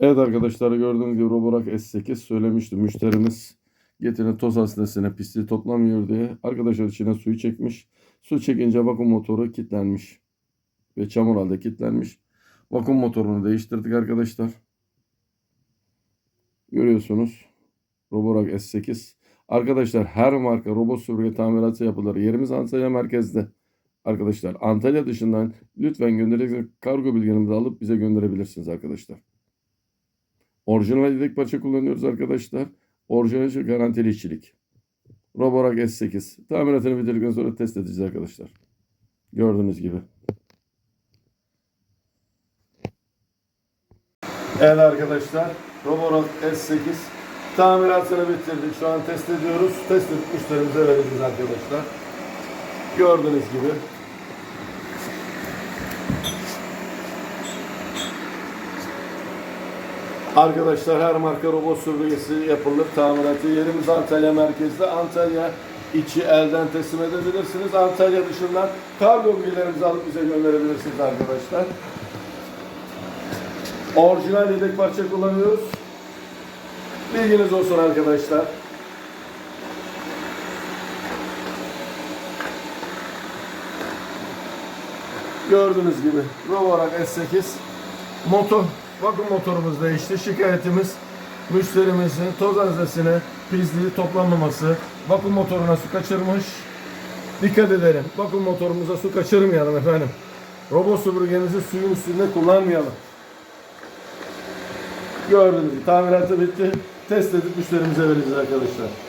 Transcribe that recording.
Evet arkadaşlar gördüğünüz gibi Roborak S8 söylemişti. Müşterimiz getiren toz hastanesine pisliği toplamıyor diye. Arkadaşlar içine suyu çekmiş. Su çekince vakum motoru kilitlenmiş. Ve çamur halde kilitlenmiş. Vakum motorunu değiştirdik arkadaşlar. Görüyorsunuz. Roborak S8. Arkadaşlar her marka robot süpürge tamiratı yapılır. Yerimiz Antalya merkezde. Arkadaşlar Antalya dışından lütfen göndereceksiniz kargo bilgilerimizi alıp bize gönderebilirsiniz arkadaşlar. Orijinal yedek parça kullanıyoruz arkadaşlar. Orijinal işi garantili işçilik. Roborak S8. Tamiratını bitirdikten sonra test edeceğiz arkadaşlar. Gördüğünüz gibi. Evet arkadaşlar. Roborak S8 tamiratını bitirdik. Şu an test ediyoruz. Test edip müşterimize vereceğiz arkadaşlar. Gördüğünüz gibi. Arkadaşlar her marka robot süpürgesi yapılır. Tamiratı yerimiz Antalya merkezde. Antalya içi elden teslim edebilirsiniz. Antalya dışından kargo bilgilerinizi alıp bize gönderebilirsiniz arkadaşlar. Orijinal yedek parça kullanıyoruz. Bilginiz olsun arkadaşlar. Gördüğünüz gibi Roborak S8 motor vakum motorumuz değişti. Şikayetimiz müşterimizin toz haznesine pisliği toplanmaması, vakum motoruna su kaçırmış. Dikkat edelim. Vakum motorumuza su kaçırmayalım efendim. Robot süpürgemizi suyun üstünde kullanmayalım. Gördüğünüz gibi tamiratı bitti. Test edip müşterimize vereceğiz arkadaşlar.